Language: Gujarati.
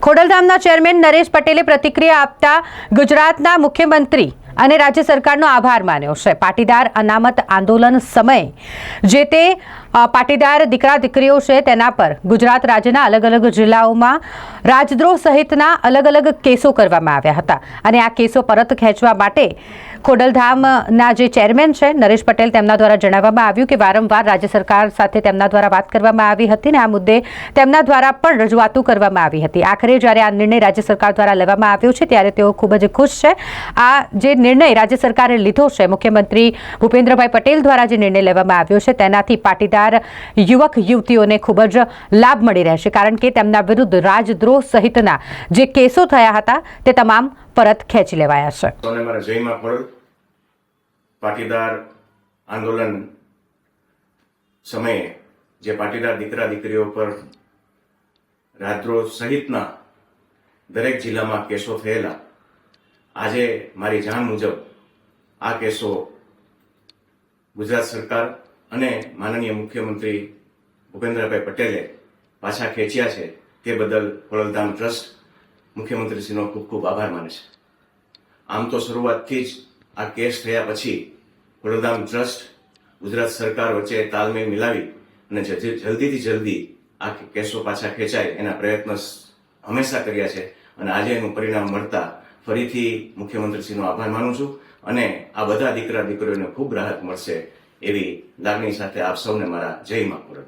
ખોડલધામના ચેરમેન નરેશ પટેલે પ્રતિક્રિયા આપતા ગુજરાતના મુખ્યમંત્રી અને રાજ્ય સરકારનો આભાર માન્યો છે. પાટીદાર અનામત આંદોલન સમયે જે તે પાટીદાર દીકરા દીકરીઓ છે તેના પર. ગુજરાત રાજ્યના અલગ અલગ જિલ્લાઓમાં રાજદ્રોહ સહિતના અલગ અલગ કેસો કરવામાં આવ્યા હતા. અને આ કેસો પરત ખેંચવા માટે ખોડલધામના જે ચેરમેન છે, નરેશ પટેલ, તેમના દ્વારા જણાવવામાં આવ્યું કે વારંવાર રાજ્ય સરકાર સાથે તેમના દ્વારા વાત કરવામાં આવી હતી ને આ મુદ્દે તેમના દ્વારા પણ રજૂઆતો કરવામાં આવી હતી. આખરે જ્યારે આ નિર્ણય રાજ્ય સરકાર દ્વારા લેવામાં આવ્યો છે, ત્યારે તેઓ ખૂબ જ ખુશ છે. આ જે નિર્ણય રાજ્ય સરકારે લીધો છે, મુખ્યમંત્રી ભૂપેન્દ્રભાઈ પટેલ દ્વારા જે નિર્ણય લેવામાં આવ્યો છે, તેનાથી પાટીદાર યુવક યુવતીઓને ખૂબ જ લાભ મળી રહેશે કારણ કે તેમના વિરુદ્ધ રાજદ્રોહ સહિતના જે કેસો થયા હતા તે તમામ પરત ખેંચી લેવાયા છે. પાટીદાર આંદોલન સમયે જે પાટીદાર દીકરા દીકરીઓ પર રાજદ્રોહ સહિતના દરેક જિલ્લામાં કેસો થયેલા, આજે મારી જાણ મુજબ આ કેસો ગુજરાત સરકાર અને માનનીય મુખ્યમંત્રી ભૂપેન્દ્રભાઈ પટેલે પાછા ખેંચ્યા છે તે બદલ ખોડલધામ ટ્રસ્ટ મુખ્યમંત્રીશ્રીનો ખૂબ ખૂબ આભાર માને છે. આમ તો શરૂઆતથી જ આ કેસ થયા પછી ખોડલધામ ટ્રસ્ટ, ગુજરાત સરકાર વચ્ચે તાલમેલ મિલાવી અને જલ્દીથી જલ્દી આ કેસો પાછા ખેંચાય એના પ્રયત્ન હંમેશા કર્યા છે અને આજે એનું પરિણામ મળતા ફરીથી મુખ્યમંત્રીશ્રીનો આભાર માનું છું અને આ બધા દીકરા દીકરીઓને ખૂબ રાહત મળશે એવી લાગણી સાથે આપ સૌને મારા જય મા ખોડલ